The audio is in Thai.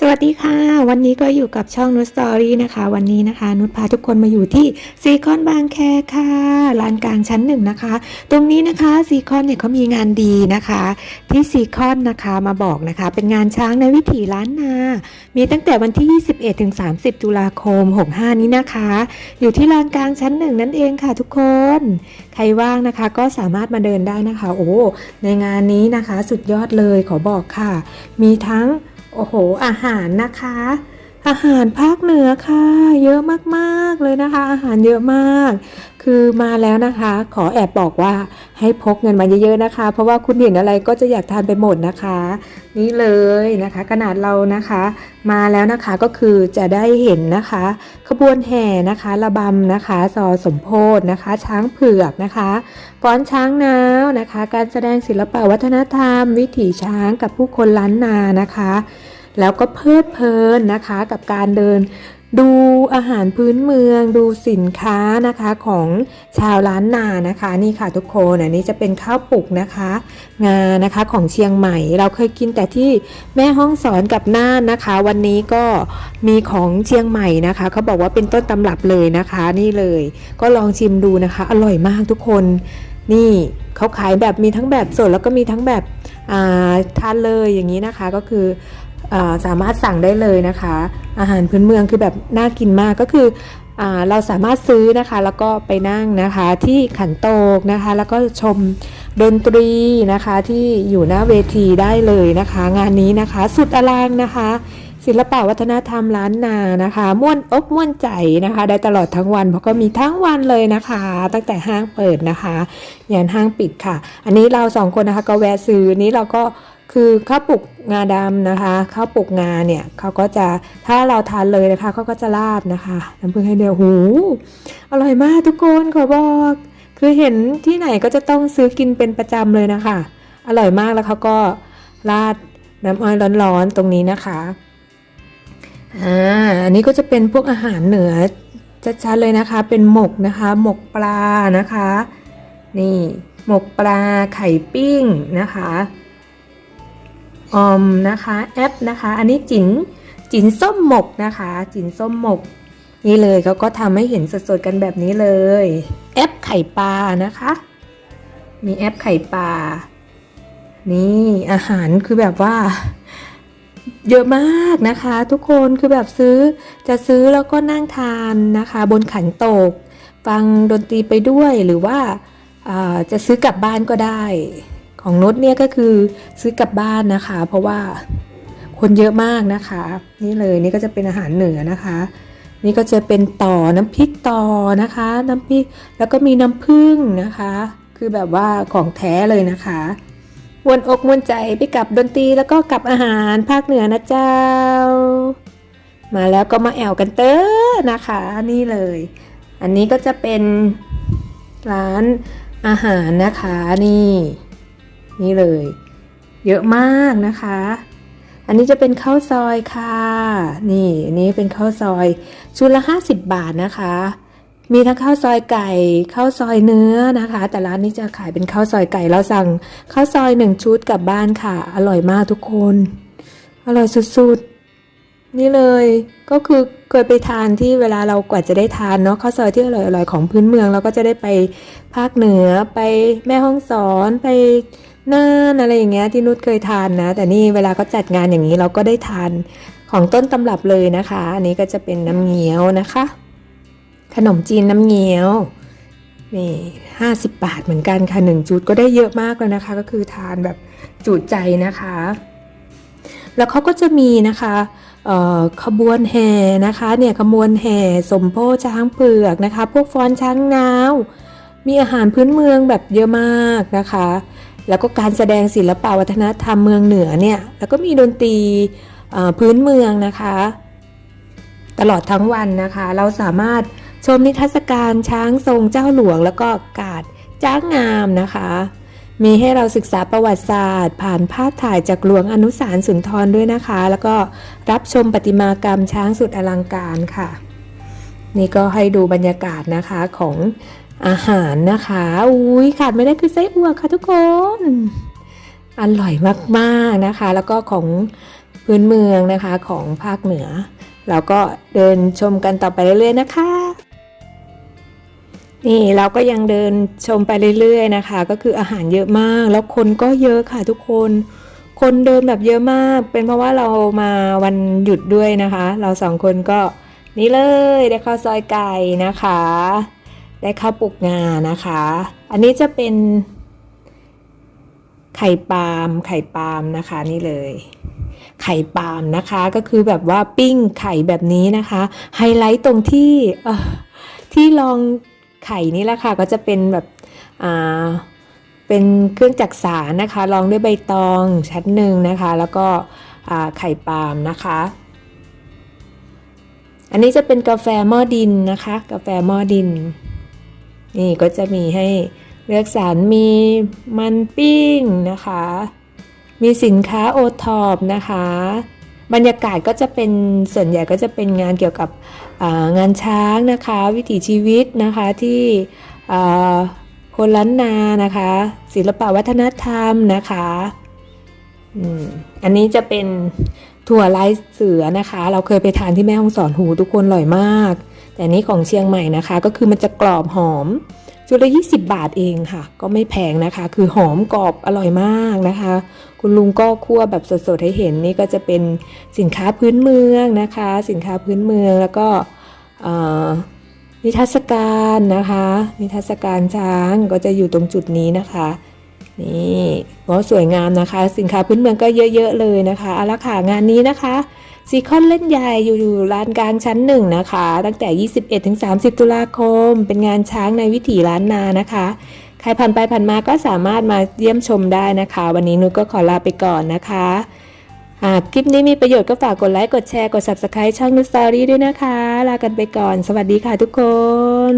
สวัสดีค่ะ วันนี้ก็อยู่กับช่องนุชสตอรี่นะคะ วันนี้นะคะ นุชพาทุกคนมาอยู่ที่ซีคอนบางแคค่ะลานกลางชั้นหนึ่งนะคะ ตรงนี้นะคะซีคอนเนี่ยเขามีงานดีนะคะ ที่ซีคอนนะคะมาบอกนะคะ เป็นงานช้างในวิถีล้านนา มีตั้งแต่วันที่ 21ถึง30 ตุลาคม 65 นี้นะคะ อยู่ที่ลานกลางชั้นหนึ่งนั่นเองค่ะทุกคน ใครว่างนะคะก็สามารถมาเดินได้นะคะ โอ้ในงานนี้นะคะ สุดยอดเลยขอบอกค่ะ มีทั้ง โอ้โห อาหารนะคะ อาหารภาคเหนือค่ะ เยอะมากๆเลยนะคะ อาหารเยอะมาก คือมาแล้วนะคะ ขอแอบบอกว่าให้พกเงินมาเยอะๆนะคะ เพราะว่าคุณเห็นอะไรก็จะอยากทานไปหมดนะคะ นี่เลยนะคะ ขนาดเรานะคะ มาแล้วนะคะก็คือจะได้เห็นนะคะ ขบวนแห่นะคะ ระบำนะคะซอสมโพธนะคะ ช้างเผือกนะคะฟ้อนช้างน้าวนะคะ การแสดงศิลปะวัฒนธรรม วิถีช้างกับผู้คนล้านนานะคะ แล้วก็เพลิดเพลินนะคะกับการเดินดูอาหารพื้นเมืองดูสินค้านะคะของชาวล้านนานะคะ นี่ค่ะทุกคนอันนี้จะเป็นข้าวปลุกนะคะ งานะคะของเชียงใหม่ เราเคยกินแต่ที่แม่ห้องสอนกับน่านนะคะ วันนี้ก็มีของเชียงใหม่นะคะเขาบอกว่าเป็นต้นตำรับเลยนะคะ นี่เลย ก็ลองชิมดูนะคะ อร่อยมากทุกคน นี่เขาขายแบบมีทั้งแบบสดแล้วก็มีทั้งแบบทานเลยอย่างนี้นะคะก็คือ สามารถสั่งได้เลยนะคะ อาหารพื้นเมืองคือแบบน่ากินมากก็คือเราสามารถซื้อนะคะแล้วก็ไปนั่งนะคะที่ขันโตกนะคะ แล้วก็ชมดนตรีนะคะที่อยู่หน้าเวทีได้เลยนะคะ งานนี้นะคะสุดอลังนะคะ ศิลปะวัฒนธรรมล้านนานะคะม่วนอกม่วนใจนะคะ ได้ตลอดทั้งวันเพราะก็มีทั้งวันเลยนะคะ ตั้งแต่ห้างเปิดนะคะยันห้างปิดค่ะ อันนี้เราสองคนนะคะก็แวะซื้อนี้เราก็ คือข้าวปลุกงาดำนะคะข้าวปลุกงาเนี่ยเขาก็จะถ้าเราทานเลยนะคะเขาก็จะราดนะคะน้ำผึ้งให้เดียวหูอร่อยมากทุกคนขอบอกคือเห็นที่ไหนก็จะต้องซื้อกินเป็นประจำเลยนะคะ อร่อยมากแล้วเขาก็ราดน้ำอ้อยร้อนๆตรงนี้นะคะอ่าอันนี้ก็จะเป็นพวกอาหารเหนือชัดๆเลยนะคะ เป็นหมกนะคะ หมกปลานะคะ นี่หมกปลาไข่ปิ้งนะคะ ออมนะคะแอปนะคะ อันนี้จินจินส้มหมกนะคะ จินส้มหมก นี่เลยเขาก็ทำให้เห็นสดๆกันแบบนี้เลย แอปไข่ปลานะคะ มีแอปไข่ปลานี่อาหารคือแบบว่า เยอะมากนะคะ ทุกคนคือแบบซื้อจะซื้อแล้วก็นั่งทานนะคะ บนขันโตก ฟังดนตรีไปด้วยหรือว่าอ่าจะซื้อกลับบ้านก็ได้ ของนุชเนี่ยก็คือซื้อกลับบ้านนะคะ เพราะว่าคนเยอะมากนะคะ นี่เลยนี่ก็จะเป็นอาหารเหนือนะคะ นี่ก็จะเป็นต่อน้ำพริกต่อนะคะ น้ำพริกแล้วก็มีน้ำผึ้งนะคะ คือแบบว่าของแท้เลยนะคะมวนอกมวนใจไปกับดนตรีแล้วก็กับอาหารภาคเหนือนะเจ้า มาแล้วก็มาแอวกันเตอนะคะนี่เลย อันนี้ก็จะเป็นร้านอาหารนะคะนี่ นี่เลย เยอะมากนะคะ อันนี้จะเป็นข้าวซอยค่ะ นี่อันนี้เป็นข้าวซอยชุดละ 50 บาทนะคะ มีทั้งข้าวซอยไก่ข้าวซอยเนื้อนะคะ แต่ร้านนี้จะขายเป็นข้าวซอยไก่เราสั่งข้าวซอยหนึ่งชุดกลับบ้านค่ะ อร่อยมากทุกคน อร่อยสุดๆ นี่เลยก็คือเคยไปทานที่เวลาเรากว่าจะได้ทานเนาะข้าวซอยที่อร่อยๆของพื้นเมืองเราก็จะได้ไปภาคเหนือไปแม่ห้องสอนไป น่านอะไรอย่างเงี้ยที่นุชเคยทานนะ แต่นี่เวลาเขาจัดงานอย่างนี้เราก็ได้ทานของต้นตำรับเลยนะคะ อันนี้ก็จะเป็นน้ำเงี้ยวนะคะ ขนมจีนน้ำเงี้ยวนี่ห้าสิบบาทเหมือนกันค่ะหนึ่งจุดก็ได้เยอะมากแล้วนะคะ ก็คือทานแบบจุใจนะคะ แล้วเขาก็จะมีนะคะขบวนแห่นะคะเนี่ยขบวนแห่สมโพธิช้างเผือกนะคะ พวกฟ้อนช้างนาว มีอาหารพื้นเมืองแบบเยอะมากนะคะ แล้วก็การแสดงศิลปวัฒนธรรมเมืองเหนือเนี่ย แล้วก็มีดนตรีพื้นเมืองนะคะ ตลอดทั้งวันนะคะ เราสามารถชมนิทรรศการช้างทรงเจ้าหลวง แล้วก็กาดจ้างงามนะคะ มีให้เราศึกษาประวัติศาสตร์ ผ่านภาพถ่ายจากหลวงอนุสารสุนทรด้วยนะคะ แล้วก็รับชมประติมากรรมช้างสุดอลังการค่ะ นี่ก็ให้ดูบรรยากาศนะคะของ อาหารนะคะ อุ้ยขาดไม่ได้คือไส้อั่วค่ะทุกคน อร่อยมากๆนะคะ แล้วก็ของพื้นเมืองนะคะของภาคเหนือเราก็เดินชมกันต่อไปเรื่อยๆนะคะ นี่เราก็ยังเดินชมไปเรื่อยๆนะคะ ก็คืออาหารเยอะมาก แล้วคนก็เยอะค่ะทุกคนคนเดินแบบเยอะมาก เป็นเพราะว่าเรามาวันหยุดด้วยนะคะ เราสองคนก็นี่เลยได้ข้าวซอยไก่นะคะ ได้ข้าวปลูกงานะคะ อันนี้จะเป็น ไข่ปาล์มไข่ปาล์มนะคะนี่เลย ไข่ปาล์มนะคะก็คือแบบว่าปิ้งไข่แบบนี้นะคะ ไฮไลท์ตรงที่ที่รองไข่นี่แหละค่ะก็จะเป็นแบบอ่าเป็นเครื่องจักสารนะคะรองด้วยใบตองชั้นหนึ่งนะคะ แล้วก็ไข่ปาล์มนะคะ อันนี้จะเป็นกาแฟหม้อดินนะคะ กาแฟหม้อดิน นี่ก็จะมีให้เลือกสรรมีมันปิ้งนะคะ มีสินค้าโอท็อปนะคะ บรรยากาศก็จะเป็นส่วนใหญ่ก็จะเป็นงานเกี่ยวกับงานช้างนะคะ วิถีชีวิตนะคะที่คนล้านนานะคะ ศิลปะวัฒนธรรมนะคะอันนี้จะเป็น ถั่วลายเสือนะคะ เราเคยไปทานที่แม่ฮ่องสอนหูทุกคนอร่อยมาก แต่นี้ของเชียงใหม่นะคะ ก็คือมันจะกรอบหอมจุดละ20 บาทเองค่ะ ก็ไม่แพงนะคะ คือหอมกรอบอร่อยมากนะคะ คุณลุงก็คั่วแบบสดๆให้เห็นนี่ก็จะเป็นสินค้าพื้นเมืองนะคะ สินค้าพื้นเมืองแล้วก็นิทรรศการนะคะ นิทรรศการช้างก็จะอยู่ตรงจุดนี้นะคะ นี่ก็สวยงามนะคะ สินค้าพื้นเมืองก็เยอะ ๆ เลยนะคะเอาละค่ะงานนี้นะคะซีคอนเล่นใหญ่อยู่อยู่ลานกลางชั้นหนึ่งนะคะ ตั้งแต่ 21ถึง30 ตุลาคม เป็นงานช้างในวิถีล้านนานะคะ ใครผ่านไปผ่านมาก็สามารถมาเยี่ยมชมได้นะคะ วันนี้นุชก็ขอลาไปก่อนนะคะหากคลิปนี้มีประโยชน์ก็ฝากกดไลค์กดแชร์กด Subscribe ช่องนุชสตอรี่ด้วยนะคะ ลากันไปก่อน สวัสดีค่ะทุกคน